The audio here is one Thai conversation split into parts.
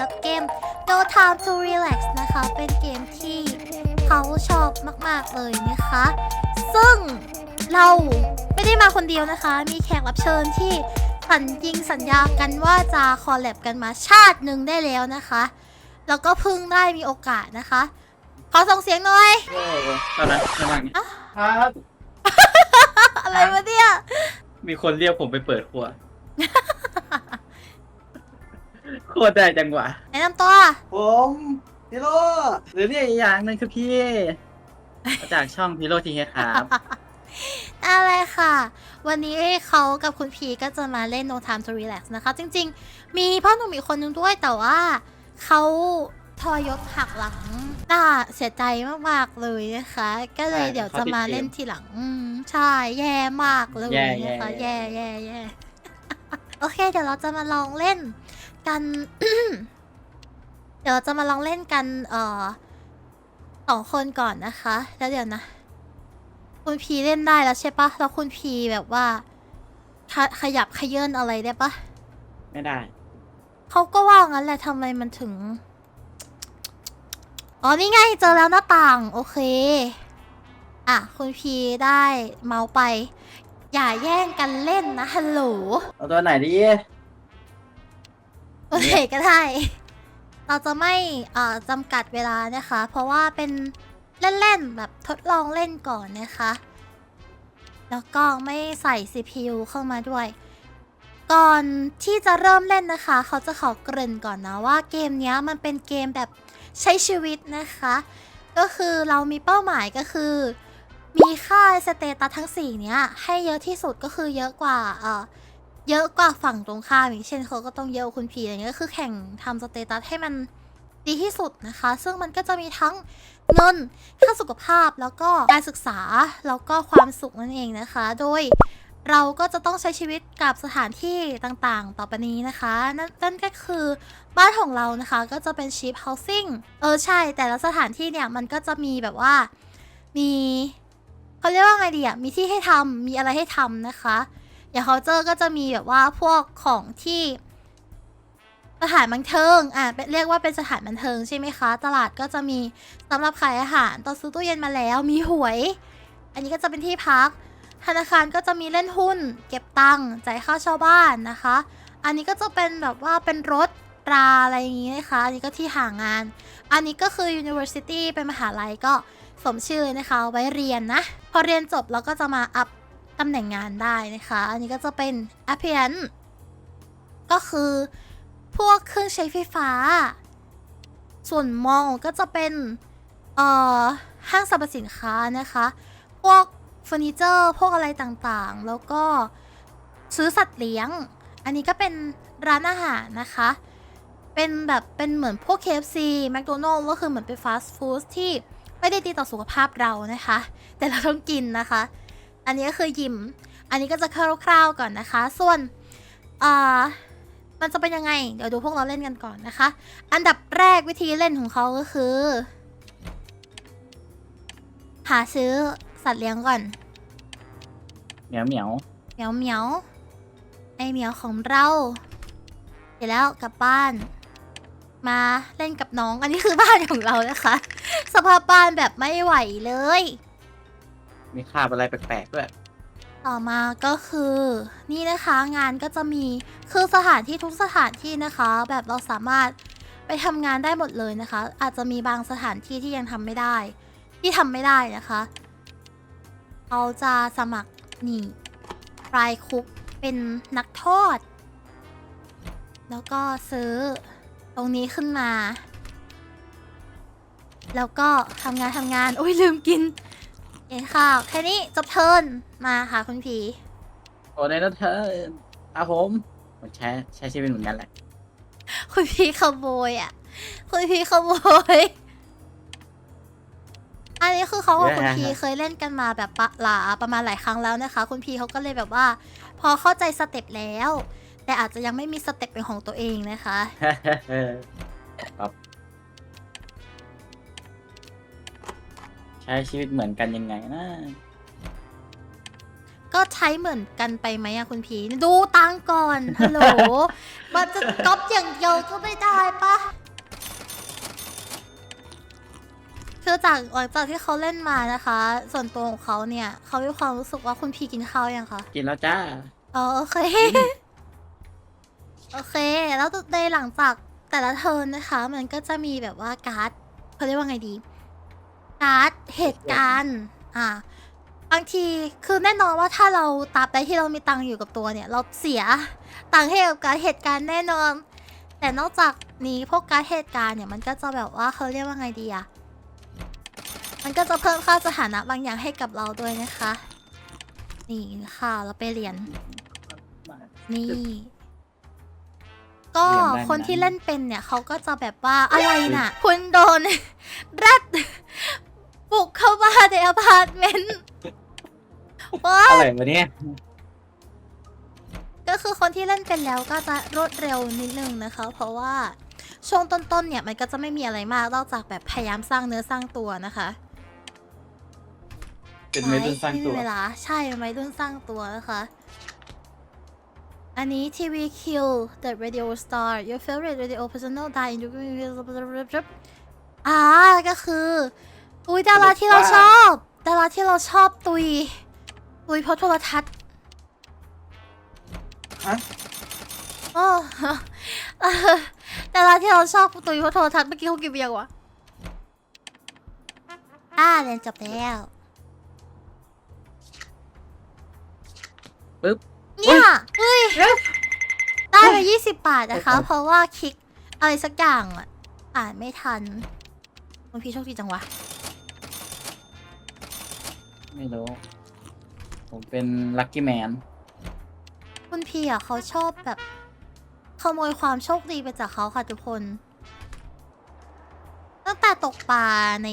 กับเกม No Time to Relax นะคะ เป็นเกมที่เขาชอบมาก ๆ เลยนะคะ ซึ่งเราไม่ได้มาคนเดียวนะคะ มีแขกรับเชิญที่สัญญิงสัญญากันว่าจะคอลแลบกันมาชาติหนึ่งได้แล้วนะคะ แล้วก็เพิ่งได้มีโอกาสนะคะ ขอส่งเสียงหน่อยโอ้ตอนนั้นระหว่างนี้ครับอะไรวะเนี่ย มีคนเรียกผมไปเปิดครัว โคตรได้จังหวะ แนะนำตัว ผมพิโรหรือเรียกอีกอย่างหนึงคือพี่ มาจากช่องพิโรทีเฮครับอะไรค่ะ วันนี้เขากับคุณพีก็จะมาเล่น No Time to Relax นะคะ จริงๆ มีพ่อหนุ่มอีกคนนึงด้วยแต่ว่าเขาทอยศหักหลังน่าเสียใจมากๆเลยนะคะ ก็เลยใช่เดี๋ยวจะเขาติดมาเกมเล่นทีหลังอืมใช่แย่มากเลยแย่นะคะแย่แย่แย่แย่โอเค เดี๋ยวเราจะมาลองเล่น กัน เดี๋ยวเราจะมาลองเล่นกันเอ่อสองคนก่อนนะคะ แล้วเดี๋ยวนะ คุณพีเล่นได้แล้วใช่ปะแล้วคุณพีแบบว่าขะขยับขยื่นอะไรได้ปะไม่ได้ เขาก็ว่างั้นแหละทำไมมันถึง อ๋อนี่ไงเจอแล้วหน้าต่าง โอเค อะ คุณพีได้เมาส์ไป อย่าแย่งกันเล่นนะฮัลโหล เอาตัวไหนดี โอเคก็ได้ เราจะไม่เอ่อจำกัดเวลานะคะ เพราะว่าเป็นเล่นๆแบบทดลองเล่นก่อนนะคะ แล้วก็ไม่ใส่ CPU เข้ามาด้วย ก่อนที่จะเริ่มเล่นนะคะ เขาจะขอเกริ่นก่อนนะว่าเกมนี้มันเป็นเกมแบบใช้ชีวิตนะคะ ก็คือเรามีเป้าหมายก็คือ มีค่าสเตตัสทั้ง 4 เนี้ย ให้เยอะที่สุดก็คือเยอะกว่าเอ่อ เยอะกว่าฝั่งตรงข้ามอย่างเช่นเขาก็ต้องเยอะกว่าคุณพีอะไรเงี้ยก็คือแข่งทำสเตตัสให้มันดีที่สุดนะคะ ซึ่งมันก็จะมีทั้งเงินค่าสุขภาพแล้วก็การศึกษาแล้วก็ความสุขนั่นเองนะคะ โดยเราก็จะต้องใช้ชีวิตกับสถานที่ต่างๆ ต่อไปนี้นะคะนั่นนั่นก็คือบ้านของเรานะคะก็จะเป็นชีพเฮาสิ่งเออใช่ แต่ละสถานที่เนี่ยมันก็จะมีแบบว่ามีเขาเรียกว่าไงดีอะมีที่ให้ทำมีอะไรให้ทำนะคะ อย่างเคาเตอร์ก็จะมีแบบว่าพวกของที่สถานบันเทิง อะเป็นเรียกว่าเป็นสถานบันเทิงใช่ไหมคะ ตลาดก็จะมีสำหรับขายอาหารตอนซื้อตู้เย็นมาแล้ว มีหวย อันนี้ก็จะเป็นที่พัก ธนาคารก็จะมีเล่นหุ้น เก็บตังค์ จ่ายค่าเช่าบ้านนะคะ อันนี้ก็จะเป็นแบบว่าเป็นรถตราอะไรอย่างนี้นะคะ อันนี้ก็ที่หางาน อันนี้ก็คือ University เป็นมหาลัยก็สมชื่อเลยนะคะ ไว้เรียนนะ พอเรียนจบเราก็จะมาอัพ ตำแหน่งงานได้นะคะ อันนี้ก็จะเป็น appearance ก็คือพวกเครื่องใช้ไฟฟ้า ส่วนมองก็จะเป็นเอ่อห้างสรรพสินค้านะคะ พวกเฟอร์นิเจอร์ พวกอะไรต่างๆ แล้วก็ซื้อสัตว์เลี้ยง อันนี้ก็เป็นร้านอาหารนะคะ เป็นแบบเป็นเหมือนพวก KFC McDonald's ก็คือเหมือนเป็นฟาสต์ฟู้ดที่ไม่ได้ดีต่อสุขภาพเรานะคะ แต่เราต้องกินนะคะ อันนี้ก็คือยิม อันนี้ก็จะคร่าวๆก่อนนะคะ ส่วนอ่ามันจะเป็นยังไง เดี๋ยวดูพวกเราเล่นกันก่อนนะคะ อันดับแรกวิธีเล่นของเขาก็คือ หาซื้อสัตว์เลี้ยงก่อน เหมียวเหมียวเหมียวเหมียวไอเหมียวของเรา เสร็จแล้วกลับบ้าน มาเล่นกับน้อง อันนี้คือบ้านของเรานะคะ สภาพบ้านแบบไม่ไหวเลย มีคราบอะไรแปลกๆด้วยต่อมาก็คือนี่นะคะงานก็จะมีคือสถานที่ทุกสถานที่นะคะ แบบเราสามารถไปทำงานได้หมดเลยนะคะ อาจจะมีบางสถานที่ที่ยังทำไม่ได้ ที่ทำไม่ได้นะคะเขาจะสมัครนี่ฟรายคุกเป็นนักโทษ แล้วก็ซื้อตรงนี้ขึ้นมา แล้วก็ทำงานทำงานโอ้ยลืมกิน เองค่ะแค่นี้จบเทิร์นมาค่ะคุณผีโอ้ในนั้นเธออาผมผมใช้ใช้ชีวิตเหมือนกันแหละคุณผีขโมยอะ คุณผีขโมย อันนี้คือเขากับคุณพีเคยเล่นกันมาแบบปะหลาประมาณหลายครั้งแล้วนะคะ คุณพีเขาก็เลยแบบว่า พอเข้าใจสเต็ปแล้ว แต่อาจจะยังไม่มีสเต็ปเป็นของตัวเองนะคะ ครับ ใช้ชีวิตเหมือนกันยังไงนะก็ใช้เหมือนกันไปไหมอะคุณพีดูตังค์ก่อนฮัลโหลมันจะก๊อปอย่างเดียวก็ไม่ได้ปะคือจากหลังจากที่เขาเล่นมานะคะ ส่วนตัวของเขาเนี่ยเขามีความรู้สึกว่าคุณพีกินข้าวยังคะกินแล้วจ้าอ๋อโอเค โอเค แล้วในหลังจากแต่ละเทิร์นนะคะ มันก็จะมีแบบว่าการ์ดเขาเรียกว่าไงดีการ์ดเหตุการณ์ อ่าบางทีคือแน่นอนว่าถ้าเราตราบใดที่เรามีตังค์อยู่กับตัวเนี่ย เราเสียตังค์ให้กับการดเหตุการณ์แน่นอน แต่นอกจากนี้พวกการดเหตุการณ์เนี่ยมันก็จะแบบว่าเขาเรียกว่าไงดีอะมันก็จะเพิ่มค่าสถานะบางอย่างให้กับเราด้วยนะคะ นี่ค่ะเราไปเรียน นี่ ก็เรียนได้ไหมคนที่เล่นเป็นเนี่ยเขาก็จะแบบว่าอะไรน่ะ คุณโดนแรด บุกเข้ามาในอพาร์ตเมนต์ว้าอะไรวะเนี่ยก็คือคนที่เล่นเป็นแล้วก็จะรวดเร็วนิดนึงนะคะ เพราะว่าช่วงต้นๆเนี่ยมันก็จะไม่มีอะไรมากนอกจากแบบพยายามสร้างเนื้อสร้างตัวนะคะเป็นเมดุนสร้างตัว ไม่มีเวลาใช่ไม้รุ่นสร้างตัวนะคะ อันนี้ TV Kill the Radio Star your favorite radio personal die in your อ่าก็คือ อุ้ยดาราที่เราชอบดาราที่เราชอบตุย ตุยเพราะโทรทัศน์ฮะโอ้เออดาราที่เราชอบตุยเพราะโทรทัศน์เมื่อกี้เขากี่เบียงวะอ่าเรียนจบแล้วปึ๊บเนี่ยเฮ้ยเอ๊ะได้ไปยี่สิบบาทนะคะโอ้โหเพราะว่าคลิกอะไรสักอย่างอะอ่านไม่ทันคุณพี่โชคดีจังวะ ไม่รู้ ผมเป็นลัคกี้แมน คุณพี่อะเขาชอบแบบ ขโมยความโชคดีไปจากเขาค่ะทุกคน ตั้งแต่ตกปลาใน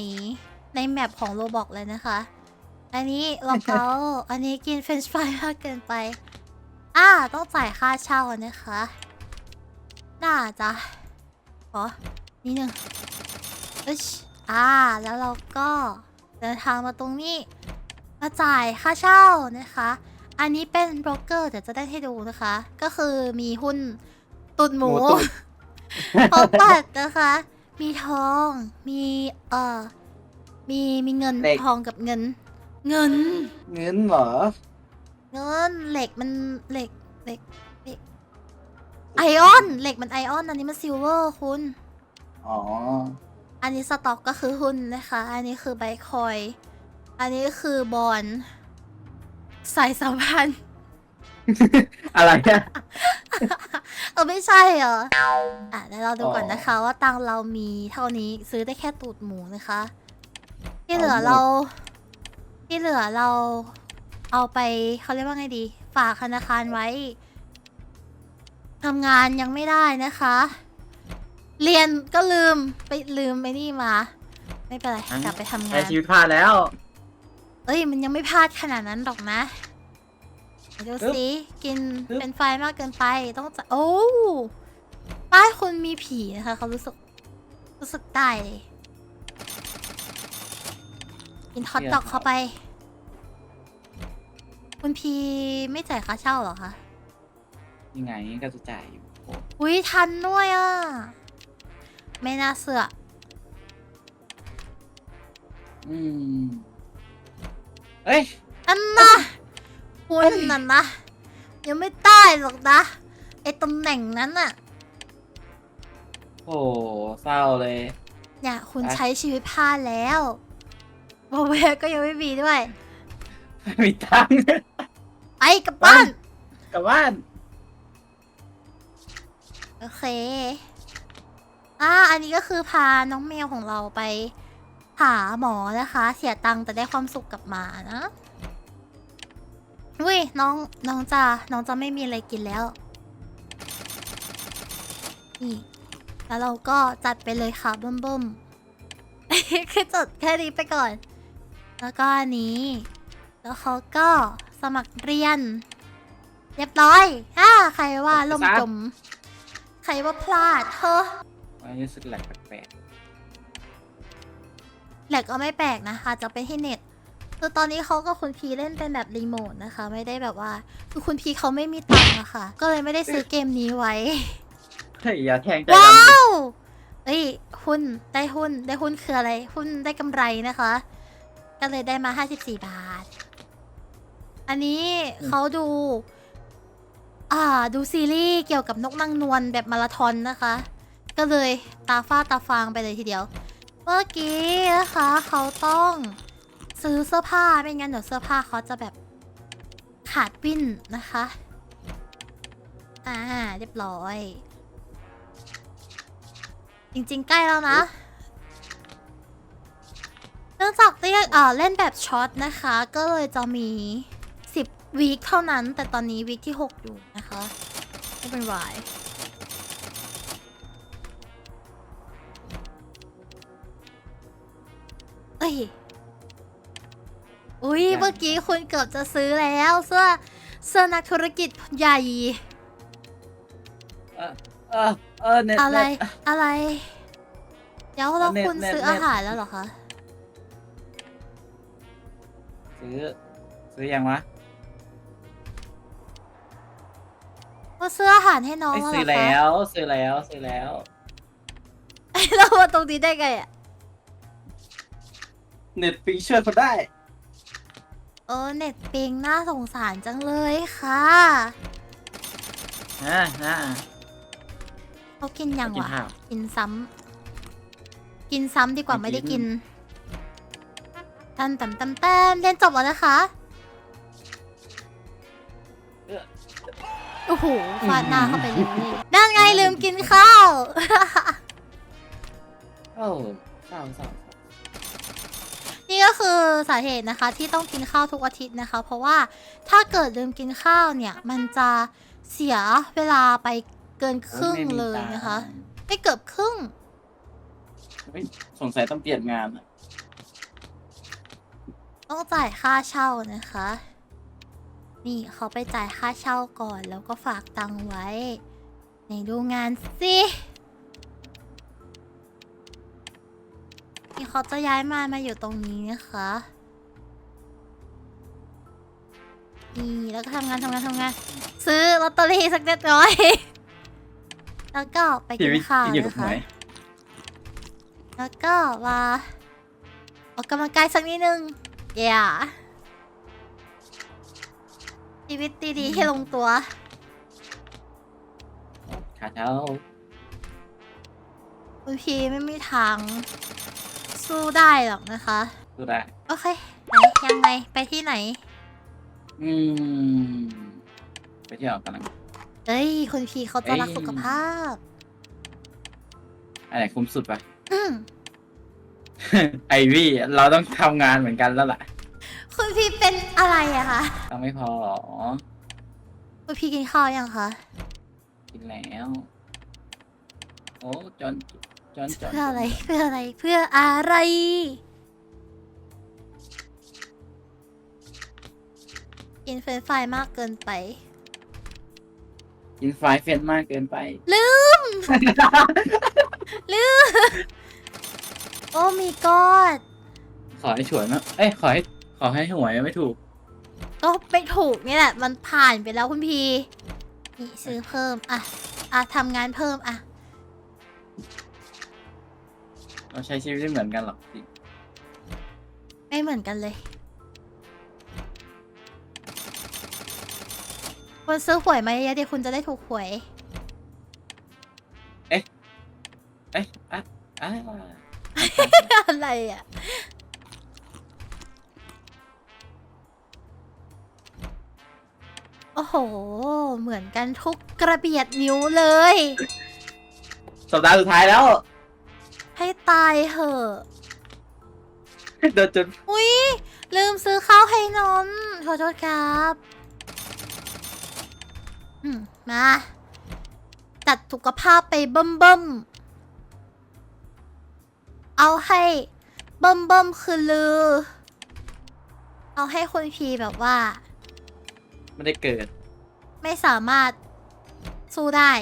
ในแมปของโรบอกเลยนะคะ อันนี้เราเขาอันนี้กินเฟรนช์ฟรายมากเกินไป อ่า ต้องจ่ายค่าเช่านะคะน่าจะขอนิดนึงเอ้ยอ่า แล้วเราก็เดินทางมาตรงนี้ มาจ่ายค่าเช่านะคะ อันนี้เป็นโบรกเกอร์เดี๋ยวจะได้ให้ดูนะคะ ก็คือมีหุ้นตุนหมูหมูตุ๋นพร้อมปัดนะคะ มีทอง มีเอ่อ มีมีเงินเหล็ก ทองกับเงิน เงิน เงินเหรอเงินเหล็กมันเหล็กเหล็กเหล็กไอออนเหล็กมันไอออน อันนี้มันซิลเวอร์คุณ อ๋ออันนี้สต็อกก็คือหุ้นนะคะ อันนี้คือไบคอย อันนี้คือบอลสายสัมพันธ์ อะไรเนี่ยเออไม่ใช่เหรอ อะเดี๋ยวเราดูก่อนอ๋อนะคะ ว่าตังค์เรามีเท่านี้ซื้อได้แค่ตูดหมูนะคะ ที่เหลือเอาหมดเรา ที่เหลือเราเอาไปเขาเรียกว่าไงดี ฝากธนาคารไว้ทำงานยังไม่ได้นะคะ เรียนก็ลืมไปลืมไปนี่มา ไม่เป็นไรอะกลับไปทำงาใช้นชีวิตพลาดแล้ว เอ้ยมันยังไม่พลาดขนาดนั้นหรอกนะเดี๋ยวปึ๊บสิกินปึ๊บเป็นไฟล์มากเกินไปต้องจะโอ้ป้ายคุณมีผีนะคะเขารู้สึกรู้สึกได้เลยกินทอตดอกเข้าไป คุณพีไม่จ่ายค่าเช่าเหรอคะยังไงก็จะจ่ายอยู่โอ้อุ้ยทันด้วยอะ ไม่น่าเสือกอืม เอ้ย อันนะคุณนั่นนะยังไม่ได้หรอกนะไอตำแหน่งนั้นน่ะโอ้เศร้าเลย เนี่ยคุณอะใช้ชีวิตพลาดแล้วบอแวร์ก็ยังไม่มีด้วยไม่มีตังค์ไปกลับบ้าน กลับบ้านโอเคอ่าอันนี้ก็คือพาน้องแมวของเราไป หาหมอนะคะ เสียตังค์แต่ได้ความสุขกลับมานะอุ้ยน้องน้องจะน้องจะไม่มีอะไรกินแล้วนี่แล้วเราก็จัดไปเลยค่ะเบิ่มๆ คือจดแค่นี้ไปก่อน แล้วก็อันนี้ แล้วเขาก็สมัครเรียน เรียบร้อยอ่าใครว่าลมจม ใครว่าพลาดเฮ้อวันนี้รู้สึกแหลกแปลก แหละก็ไม่แปลกนะอาจจะเป็นที่เน็ตคือตอนนี้เขากับคุณพีเล่นเป็นแบบรีโมทนะคะ ไม่ได้แบบว่าคือคุณพีเขาไม่มีตังค์อะค่ะ ก็เลยไม่ได้ซื้อเกมนี้ไว้ เฮ้ยอย่าแทงใจว้าดำสิวเอ้ยหุ้นได้หุ้นได้หุ้นคืออะไร หุ้นได้กำไรนะคะ ก็เลยได้มา 54 บาท อันนี้เขาดู อ่า ดูซีรีส์เกี่ยวกับนกนางนวลแบบมาราธอนนะคะ ก็เลยตาฟ้าตาฟางไปเลยทีเดียว เมื่อกี้นะคะเขาต้องซื้อเสื้อผ้าไม่งั้นเดี๋ยวเสื้อผ้าเขาจะแบบขาดวิ่นนะคะ อ่า เรียบร้อย จริงๆ ใกล้แล้วนะเนื่องจากเรียกเอ่อเล่นแบบช็อตนะคะ ก็เลยจะมี 10วีคเท่านั้น แต่ตอนนี้วีคที่ 6 อยู่นะคะ ไม่เป็นไร อ้ยอุ้ยยังเมื่อกี้คุณเกือบจะซื้อแล้วเสื้อเสื้อนักธุรกิจใหญ่ เออเออเออเน็ตอะไร เน็ต อะไร เดี๋ยวเราเน็ตคุณเน็ตซื้อเน็ต อาหารแล้วเหรอคะ ซื้อ ซื้อยังวะว่าซื้ออาหารให้น้องไม่แล้วซื้อเหรอคะแล้ว ซื้อแล้ว ซื้อแล้วเรามาตรงนี้ได้ไงอะ เน็ตปิงช่วยคนได้เออเน็ตปิงน่าสงสารจังเลยค่ะ อ่าอ่าเขากินยังกินวะ ข้าวกินซ้ำกินซ้ำดีกว่าไม่ไม่ได้กิกินนตันตันตันแต้มเรียนจบแล้วนะคะเอื้อโอ้โหฟาดหน้าเข้าไปเลยนั่นไงลืมกินข้าวโอ้เศร้าเศร้านี่ ก็คือสาเหตุนะคะที่ต้องกินข้าวทุกอาทิตย์นะคะ เพราะว่าถ้าเกิดลืมกินข้าวเนี่ย มันจะเสียเวลาไปเกินครึ่งเลยนะคะไม่เกือบครึ่งเฮ้ยสงสัยต้องเปลี่ยนงานอะต้องจ่ายค่าเช่านะคะ นี่เขาไปจ่ายค่าเช่าก่อนแล้วก็ฝากตังค์ไว้ในดูงานสิ เขาจะย้ายมามาอยู่ตรงนี้นะคะนี่แล้วก็ทำงานทำงานทำงาน ซื้อลอตเตอรี่สักเล็กน้อย แล้วก็ไปชีกินวิตข้าวที่อยู่กับนะหคะวยแล้วก็มาออกกำลังกายสักนิดนึงเย่ชีวิตดีๆให้ลงตัวขาเท้าคุณพีไม่มีทาง สู้ได้หรอกนะคะ ดูได้ โอเคไหนยังไงไปที่ไหน อืม ไปเที่ยวกันนะเอ้ยคุณพีเขาจะรักเอ้ยสุขภาพ อะไรคุ้มสุดปะ อืมไอวี่ เราต้องทำงานเหมือนกันแล้วล่ะคุณพีเป็นอะไรอะคะต้องไม่พอหรอ คุณพีกินข้าวยังคะกินแล้ว โอ้จอน จอนจอนเพื่ออะไรเพื่ออะไรเพื่ออะไรกินเฟรนช์ฟรายมากเกินไปกินไฟเฟนมากเกินไป ลืม ลืม โอ้มีกอด ขอให้ฉวยมั้งเอ้ยขอให้ขอให้หวยไม่ถูก ก็ไปถูกนี่แหละ มันผ่านไปแล้วคุณพีนี่ซื้อเพิ่ม อะ อะทำงานเพิ่ม อะ เราใช้ชีวิตไม่เหมือนกันหรอกจริงไม่เหมือนกันเลย คนซื้อหวยมาเยอะๆเดี๋ยวคุณจะได้ถูกหวย เอ๊ะอะอะอะไรอะ โอ้โห เหมือนกันทุกกระเบียดนิ้วเลย สัปดาห์สุดท้ายแล้ว ให้ตายเหอะ เดินจนอุ๊ย ลืมซื้อข้าวให้นนท์ขอโทษครับอืมมาจัดสุขภาพไปเบิ่มเบิ่มๆเอาให้เบิ่มเบิ่มๆคือลือ เอาให้คุณพีแบบว่า ไม่ได้เกิด ไม่สามารถสู้ได้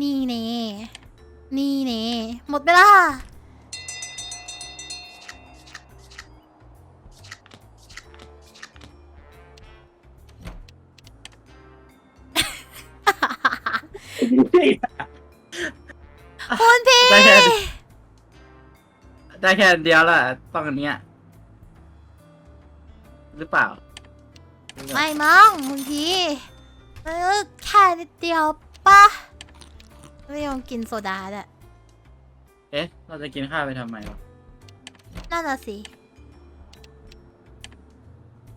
นี่เน่ นี่เน่หมดไปลาคุณพี่ได้แค่ได้แค่เดียวแหละต้งอันเนี้ยหรือเปล่า ไม่มั้งคุณพี่แค่เดียวปะ ไม่ยอมกินโซดาแหละเอ๊ะ เราจะกินข้าวไปทำไมวะนั่นน่ะสิ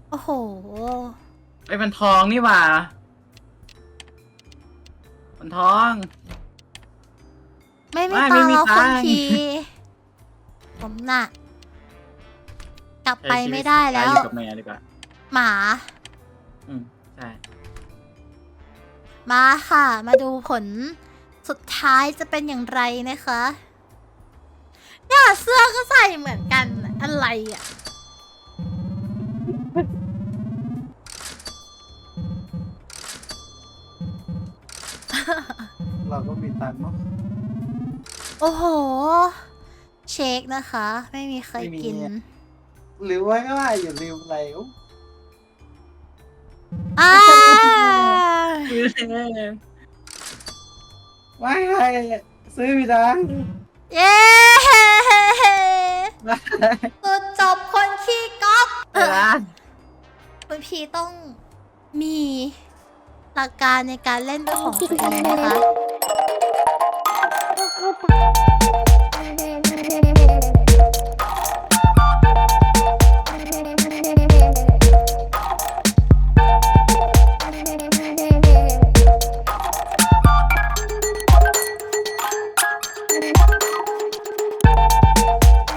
โอ้โห ไอ้ยมันทองนี่หว่า มันทอง ไม่มีไม่ตังค์ไม่มีแล้วตัคุณงค์พี่ผมน่ะ กลับไปใช้ชีตไม่ได้แล้วอยู่กับแม่ดีกว่าหมา อืมใช่ มาค่ะ มาดูผล สุดท้ายจะเป็นอย่างไรนะคะเนี่ยเสื้อก็ใส่เหมือนกันน่ะอะไรอะเราก็มีตังค์เนาะโอ้โห เช็คนะคะ ไม่มีใครไม่มีกินอะหรือว่าก็ว่าอย่าลืมอะไรอุ๊ย อ่าไม่ให้ซื้อพี่ตังค์เย้สุดจบคนขี้ก๊อฟเวลาคุณพีต้องมีหลักการในการเล่นเป็นของตัวเองนะคะ